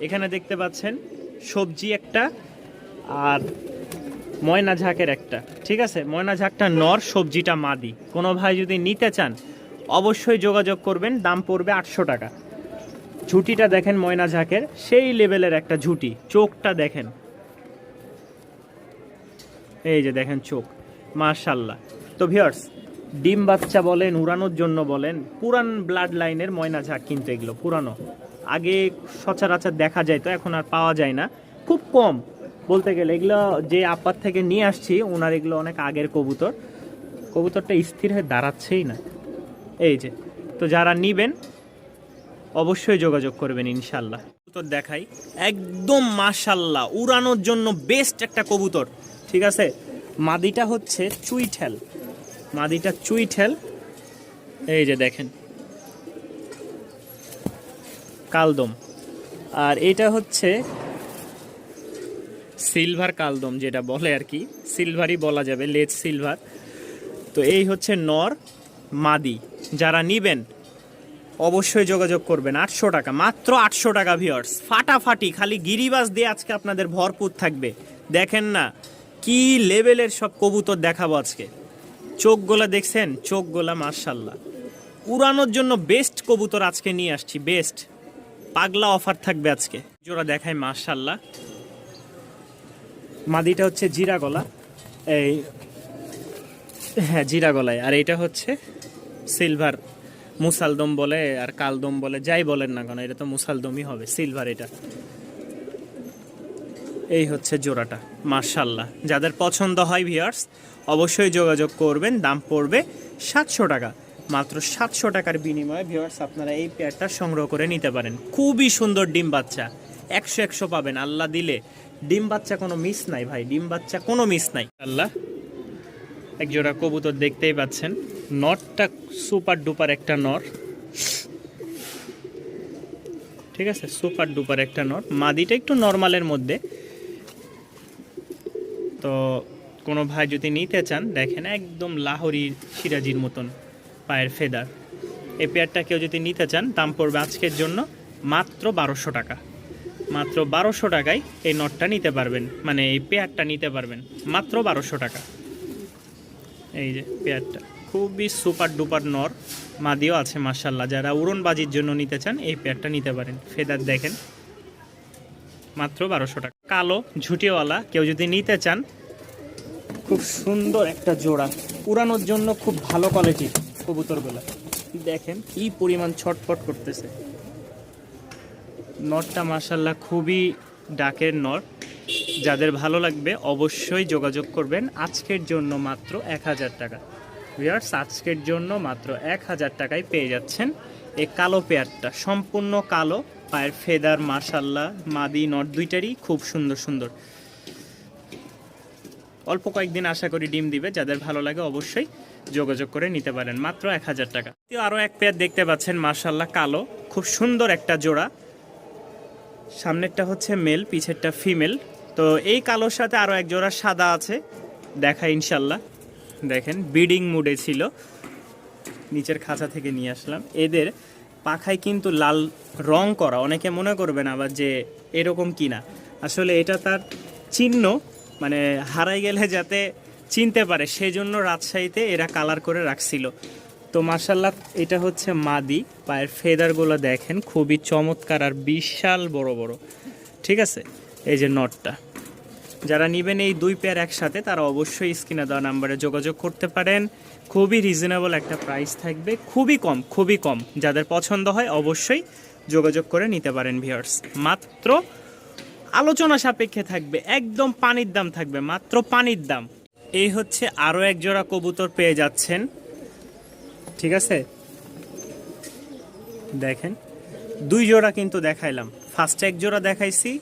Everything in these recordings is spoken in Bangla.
এখানে দেখতে পাচ্ছেন সবজি একটা আর ময়না ঝাঁকের একটা। ঠিক আছে? ময়না ঝাঁকটা নর, সবজিটা মাদি। কোনো ভাই যদি নিতে চান, অবশ্যই যোগাযোগ করবেন। দাম পড়বে আটশো টাকা। ঝুটিটা দেখেন ময়না ঝাঁকের। সেই লেভেলের একটা ঝুটি। চোখটা দেখেন। এই যে দেখেন চোখ। মার্শাল্লাহ তো ভিউয়ার্স, ডিম বাচ্চা বলেন, উড়ানোর জন্য বলেন, পুরান ব্লাড লাইনের ময়না ঝাঁক কিন্তু এগুলো, পুরানো। আগে সচরাচর দেখা যায় তো এখন আর পাওয়া যায় না। খুব কম বলতে গেলে। এগুলো যে আপার থেকে নিয়ে আসছি, ওনার এগুলো অনেক আগের কবুতর। কবুতরটা স্থির হয়ে দাঁড়াচ্ছেই না। এই যে, তো যারা নিবেন, অবশ্যই যোগাযোগ করবেন ইনশাল্লাহ কবুতর দেখাই। একদম মাশাল্লাহ উড়ানোর জন্য বেস্ট একটা কবুতর। ঠিক আছে? মাদিটা হচ্ছে চুইঠেল। মাদিটা চুইঠেল। এই যে দেখেন কালদম। আর এটা হচ্ছে সিলভার কালদম যেটা বলে আর কি। সিলভারই বলা যাবে, লেজ সিলভার। তো এই হচ্ছে নর মাদি। যারা নিবেন, অবশ্যই যোগাযোগ করবেন। আটশো টাকা, মাত্র আটশো টাকা ভিওর্স ফাটাফাটি, খালি গিরিবাস দিয়ে আজকে আপনাদের ভরপুর থাকবে। দেখেন না, কি লেভেলের সব কবুতর দেখাবো আজকে। চোখগুলা দেখছেন? চোখগুলা মার্শাল্লাহ উড়ানোর জন্য বেস্ট কবুতর আজকে নিয়ে আসছি বেস্ট পাগলা অফার থাকবে আজকে। জোড়া দেখায় মার্শাল্লাহ মাদিটা হচ্ছে জিরা গলা। এই হ্যাঁ জিরা গলায়। আর এটা হচ্ছে সিলভার মুসালদম বলে আর কালদম বলে, যাই বলেন না কেন, এটা তো মুসালদমই হবে, সিলভার এটা। এই হচ্ছে জোড়াটা মার্শাল্লাহ যাদের পছন্দ হয় ভিয়ার্স অবশ্যই যোগাযোগ করবেন, দাম পড়বে সাতশো টাকা। মাত্র সাতশো টাকার বিনিময়ে ভিউয়ার্স আপনারা এই পেয়ারটা সংগ্রহ করে নিতে পারেন। খুবই সুন্দর ডিম বাচ্চা। একশো একশো পাবেন, আল্লাহ দিলে। ডিম বাচ্চা কোনো মিস নাই ভাই, ডিম বাচ্চা কোনো মিস নাই। আল্লাহ, এক জোড়া কবুতর দেখতেই পাচ্ছেন। নটটা সুপার ডুপার একটা নর ঠিক আছে সুপার ডুপার একটা নট। মাদিটা একটু নর্মালের মধ্যে। তো কোনো ভাই যদি নিতে চান, দেখেন একদম লাহোরি সিরাজির মতন। পায়ের ফেদার। এই পেয়ারটা কেউ যদি নিতে চান, দাম পড়বে আজকের জন্য মাত্র বারোশো টাকা। মাত্র বারোশো টাকায় এই নটটা নিতে পারবেন মানে এই পেয়ারটা নিতে পারবেন, মাত্র বারোশো টাকা। এই যে পেয়ারটা, খুবই সুপার ডুপার নর মাদিও আছে মার্শাল্লাহ যারা উড়নবাজির জন্য নিতে চান, এই পেয়ারটা নিতে পারেন। ফেদার দেখেন, মাত্র বারোশো টাকা। কালো ঝুটিওয়ালা কেউ যদি নিতে চান, খুব সুন্দর একটা জোড়া। উড়ানোর জন্য খুব ভালো কোয়ালিটির কবুতরগুলা। দেখেন, কি পরিমাণ ছটফট করতেছে। নটটা মার্শাল্লাহ খুবই ডাকের নর যাদের ভালো লাগবে অবশ্যই যোগাযোগ করবেন। আজকের জন্য মাত্র এক হাজার টাকা। ভিয়ার্স আজকের জন্য মাত্র এক হাজার টাকায় পেয়ে যাচ্ছেন এই কালো পেয়ারটা। সম্পূর্ণ কালো, পায়ের ফেদার মার্শাল্লাহ মাদি নট দুইটারই খুব সুন্দর সুন্দর। অল্প কয়েকদিন আশা করি ডিম দিবে, যাদের ভালো লাগে অবশ্যই যোগাযোগ করে নিতে পারেন। মাত্র এক হাজার টাকা। আরও এক পেয়ার দেখতে পাচ্ছেন মার্শাল্লাহ কালো, খুব সুন্দর একটা জোড়া। সামনেরটা হচ্ছে মেল, পিছেরটা ফিমেল। তো এই কালোর সাথে আরও এক জোড়া সাদা আছে দেখা ইনশাল্লাহ দেখেন বিডিং মুডে ছিল। নিচের খাঁচা থেকে নিয়ে আসলাম। এদের পাখায় কিন্তু লাল রং করা, অনেকে মনে করবেন আবার যে এরকম কিনা। আসলে এটা তার চিহ্ন মানে হারাই গেলে যাতে চিনতে পারে সেই জন্য রাজশাহীতে এরা কালার করে রাখছিল। তো মার্শাল্লাহ এটা হচ্ছে মাদি, পায়ের ফেদারগুলো দেখেন, খুবই চমৎকার আর বিশাল বড় বড়। ঠিক আছে? এই যে নটটা। যারা নেবেন এই দুই পেয়ার একসাথে, তারা অবশ্যই স্ক্রিনে দেওয়া নাম্বারে যোগাযোগ করতে পারেন। খুবই রিজনেবল একটা প্রাইস থাকবে, খুবই কম খুবই কম। যাদের পছন্দ হয়, অবশ্যই যোগাযোগ করে নিতে পারেন ভিউয়ার্স মাত্র আলোচনা সাপেক্ষে থাকবে, একদম পানির দাম থাকবে, মাত্র পানির দাম। এই হচ্ছে আরও এক জোড়া কবুতর পেয়ে যাচ্ছেন। ঠিক আছে? দেখেন, দুই জোড়া কিন্তু দেখাইলাম। ফার্স্টে এক জোড়া দেখাইছি,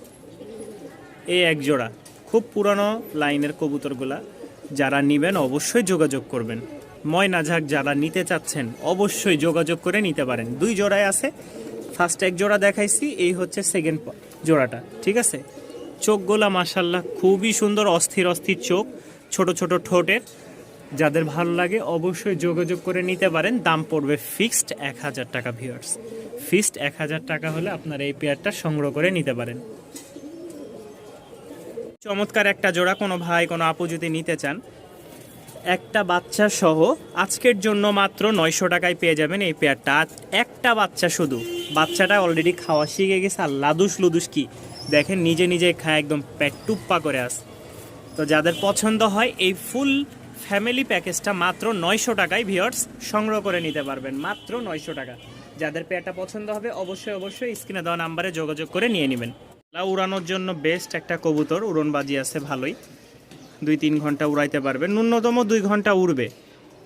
এই এক জোড়া। খুব পুরানো লাইনের কবুতরগুলা, যারা নিবেন অবশ্যই যোগাযোগ করবেন। ময়না ঝাঁক যারা নিতে চাচ্ছেন, অবশ্যই যোগাযোগ করে নিতে পারেন। দুই জোড়ায় আছে ফার্স্ট এক জোড়া দেখাইছি, এই হচ্ছে সেকেন্ড জোড়াটা, ঠিক আছে? চোখগুলা মাসাল্লাহ খুবই সুন্দর, অস্থির অস্থির চোখ, ছোট ছোট ঠোঁটের। যাদের ভালো লাগে অবশ্যই যোগাযোগ করে নিতে পারেন। দাম পড়বে ফিক্সড এক হাজার টাকা ভিউয়ার্স ফিক্সড এক হাজার টাকা হলে আপনার এই পেয়ারটা সংগ্রহ করে নিতে পারেন। চমৎকার একটা জোড়া, কোনো ভাই, কোনো আপু যদি নিতে চান একটা বাচ্চা সহ আজকের জন্য মাত্র নয়শো টাকায় পেয়ে যাবেন এই পেয়ারটা। একটা বাচ্চা শুধু। বাচ্চাটা অলরেডি খাওয়া শিখে গেছে, আর লাদুস লুদুস কি? দেখেন নিজে নিজে খায় একদম পেট টুপ্পা করে আস। তো যাদের পছন্দ হয়, এই ফুল ফ্যামিলি প্যাকেজটা মাত্র নয়শো টাকায় ভিওর্স সংগ্রহ করে নিতে পারবেন। মাত্র নয়শো টাকা। যাদের পেয়ারটা পছন্দ হবে, অবশ্যই অবশ্যই স্ক্রিনে দেওয়া নাম্বারে যোগাযোগ করে নিয়ে নেবেন। উড়ানোর জন্য বেস্ট একটা কবুতর, উড়নবাজি আছে ভালোই। দুই তিন ঘণ্টা উড়াইতে পারবে। ন্যূনতম দুই ঘণ্টা উড়বে।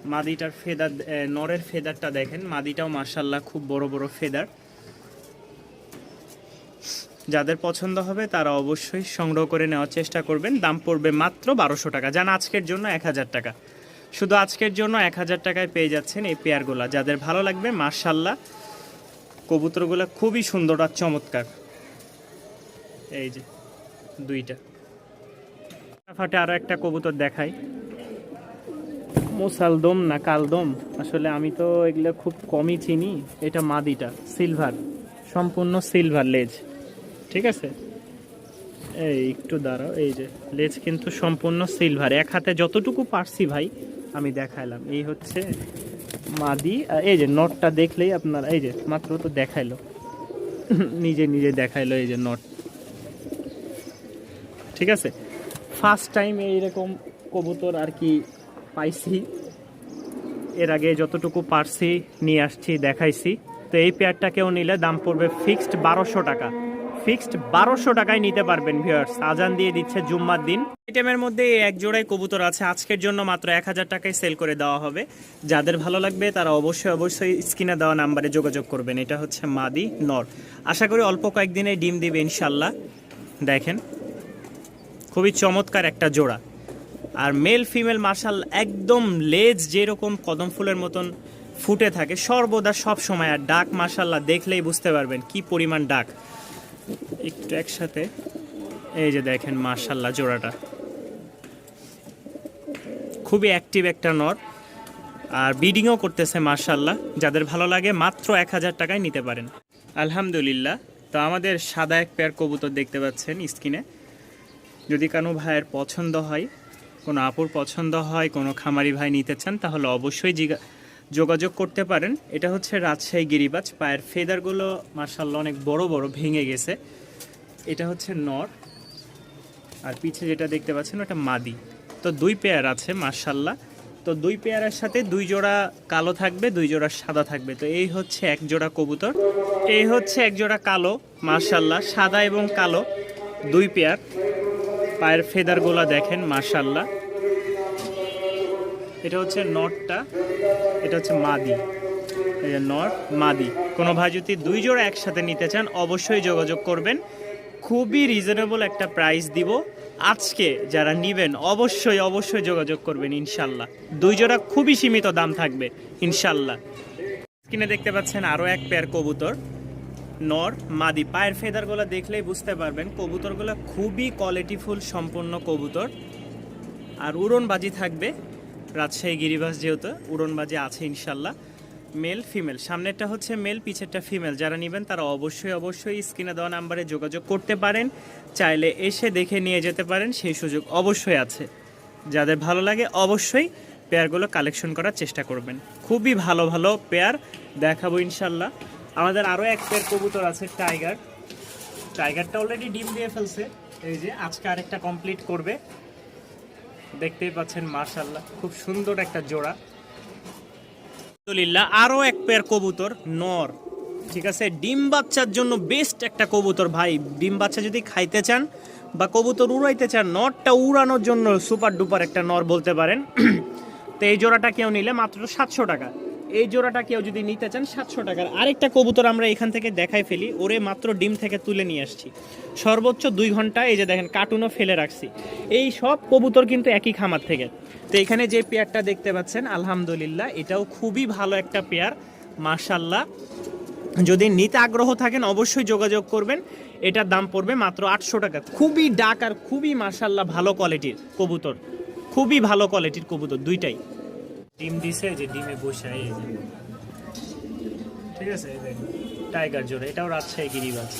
মাদিটার ফেদার নরের ফেদারটা দেখেন। মাদিটাও মার্শাল্লাহ খুব বড় বড় ফেদার। যাদের পছন্দ হবে তারা অবশ্যই সংগ্রহ করে নেওয়ার চেষ্টা করবেন। দাম পড়বে মাত্র বারোশো টাকা। যান আজকের জন্য এক হাজার টাকা। শুধু আজকের জন্য এক হাজার টাকায় পেয়ে যাচ্ছেন এই পেয়ারগুলা। যাদের ভালো লাগবে মার্শাল্লাহ কবুতরগুলো খুবই সুন্দর আর চমৎকার। এই যে, দুইটা। ফাটে আরও একটা কবুতর দেখাই। মোসালদম না কালদম? আসলে আমি তো এগুলো খুব কমই চিনি। এটা মাদিটা, সিলভার, সম্পূর্ণ সিলভার লেজ। ঠিক আছে? এই একটু দাঁড়াও, এই যে, লেজ কিন্তু সম্পূর্ণ সিলভার। এক হাতে যতটুকু পারছি ভাই, আমি দেখাইলাম। এই হচ্ছে মাদি। এই যে নটটা দেখলেই আপনার, এই যে, মাত্র তো দেখাইলো। নিজে নিজে দেখাইলো এই যে নট। ঠিক আছে? ফার্স্ট টাইম এইরকম কবুতর আর কি পাইছি। এর আগে যতটুকু পারছি নিয়ে আসছি, দেখাইছি। তো এই পেয়ারটাকেও নিলে দাম পড়বে ফিক্সড বারোশো টাকা। ফিক্সড বারোশো টাকায় নিতে পারবেন ভিউয়ার্স আজান দিয়ে দিচ্ছে জুম্মার দিন। আইটেমের মধ্যে এক জোড়াই কবুতর আছে। আজকের জন্য মাত্র এক হাজার টাকায় সেল করে দেওয়া হবে। যাদের ভালো লাগবে তারা অবশ্যই অবশ্যই স্ক্রিনে দেওয়া নাম্বারে যোগাযোগ করবেন। এটা হচ্ছে মাদি নর। আশা করি অল্প কয়েকদিনে ডিম দিবে, ইনশাল্লাহ। দেখেন। খুবই চমৎকার একটা জোড়া। আর মেল ফিমেল মার্শাল একদম লেজ যেরকম কদম ফুলের মতন ফুটে থাকে, সর্বদা সব সময়। আর ডাক মার্শাল্লাহ দেখলেই বুঝতে পারবেন কি পরিমাণ ডাক। একটু একসাথে, এই যে দেখেন মার্শাল্লাহ জোড়াটা। খুবই অ্যাক্টিভ একটা নর। আর বিডিংও করতেছে মার্শাল্লাহ যাদের ভালো লাগে মাত্র এক হাজার টাকায় নিতে পারেন। আলহামদুলিল্লাহ। তো আমাদের সাদা এক পেয়ার কবুতর দেখতে পাচ্ছেন স্ক্রিনে। যদি কোনো ভাইয়ের পছন্দ হয়, কোনো আপুর পছন্দ হয়, কোনো খামারি ভাই নিতে চান, তাহলে অবশ্যই জিগা- যোগাযোগ করতে পারেন। এটা হচ্ছে রাজশাহী গিরিবাজ। পায়ের ফেদারগুলো মার্শাল্লাহ অনেক বড় বড় ভেঙে গেছে। এটা হচ্ছে নর। আর পিছে যেটা দেখতে পাচ্ছেন, ওটা মাদি। তো দুই পেয়ার আছে মার্শাল্লাহ তো দুই পেয়ারের সাথে দুই জোড়া কালো থাকবে, দুই জোড়া সাদা থাকবে। তো এই হচ্ছে এক জোড়া কবুতর। এই হচ্ছে এক জোড়া কালো মার্শাল্লাহ সাদা এবং কালো, দুই পেয়ার। পায়ের ফেদারগুলা দেখেন মার্শাল্লাহ এটা হচ্ছে নটটা, এটা হচ্ছে মাদি। নট, মাদি। কোনো ভাই যদি দুই জোড়া একসাথে নিতে চান, অবশ্যই যোগাযোগ করবেন। খুবই রিজনেবল একটা প্রাইস দিব। আজকে যারা নিবেন, অবশ্যই অবশ্যই যোগাযোগ করবেন ইনশাল্লাহ দুই জোড়া খুবই সীমিত দাম থাকবে ইনশাল্লাহ স্ক্রিনে দেখতে পাচ্ছেন আরও এক পেয়ার কবুতর। নর, মাদি, পায়ের ফেদারগুলো দেখলেই বুঝতে পারবেন কবুতরগুলো খুবই কোয়ালিটিফুল সম্পন্ন কবুতর। আর উড়নবাজি থাকবে রাজশাহী গিরিবাস যেহেতু, উড়নবাজি আছে ইনশাল্লাহ। মেল ফিমেল সামনেরটা হচ্ছে মেল পিছেরটা ফিমেল যারা নেবেন তারা অবশ্যই অবশ্যই স্ক্রিনে দেওয়া নাম্বারে যোগাযোগ করতে পারেন। চাইলে এসে দেখে নিয়ে যেতে পারেন, সেই সুযোগ অবশ্যই আছে। যাদের ভালো লাগে অবশ্যই পেয়ারগুলো কালেকশন করার চেষ্টা করবেন। খুবই ভালো ভালো পেয়ার দেখাবো ইনশাল্লাহ। আমাদের আরও এক পেয়ার কবুতর আছে টাইগার টাইগারটা অলরেডি ডিম দিয়ে ফেলছে। এই যে আজকে আরেকটা কমপ্লিট করবে। দেখতেই পাচ্ছেন মার্শাল্লাহ খুব সুন্দর একটা জোড়া। আলহামদুলিল্লাহ আরও এক পেয়ার কবুতর, নর। ঠিক আছে, ডিম বাচ্চার জন্য বেস্ট একটা কবুতর, ভাই। ডিম বাচ্চা যদি খাইতে চান বা কবুতর উড়াইতে চান, নরটা উড়ানোর জন্য সুপার ডুপার একটা নর বলতে পারেন। তো এই জোড়াটা কেউ নিলে মাত্র সাতশো টাকা। এই জোড়াটা কেউ যদি নিতে চান, সাতশো টাকার। আরেকটা কবুতর আমরা এখান থেকে দেখাই ফেলি। ওরে মাত্র ডিম থেকে তুলে নিয়ে আসছি। সর্বোচ্চ দুই ঘণ্টা, এই যে দেখেন, কার্টুনও ফেলে রাখছি। এই সব কবুতর কিন্তু একই খামার থেকে। তো এখানে যে পেয়ারটা দেখতে পাচ্ছেন, আলহামদুলিল্লাহ, এটাও খুবই ভালো একটা পেয়ার। মার্শাল্লাহ যদি নিতে আগ্রহ থাকেন, অবশ্যই যোগাযোগ করবেন। এটার দাম পড়বে মাত্র আটশো টাকা। খুবই ডাক আর খুবই মার্শাল্লাহ ভালো কোয়ালিটির কবুতর। খুবই ভালো কোয়ালিটির কবুতর, দুইটাই। ডিম দিছে যে ডিমে বসে এই ঠিক আছে টাইগার জোড়া এটাও রাজশাহী গিরিবাজ।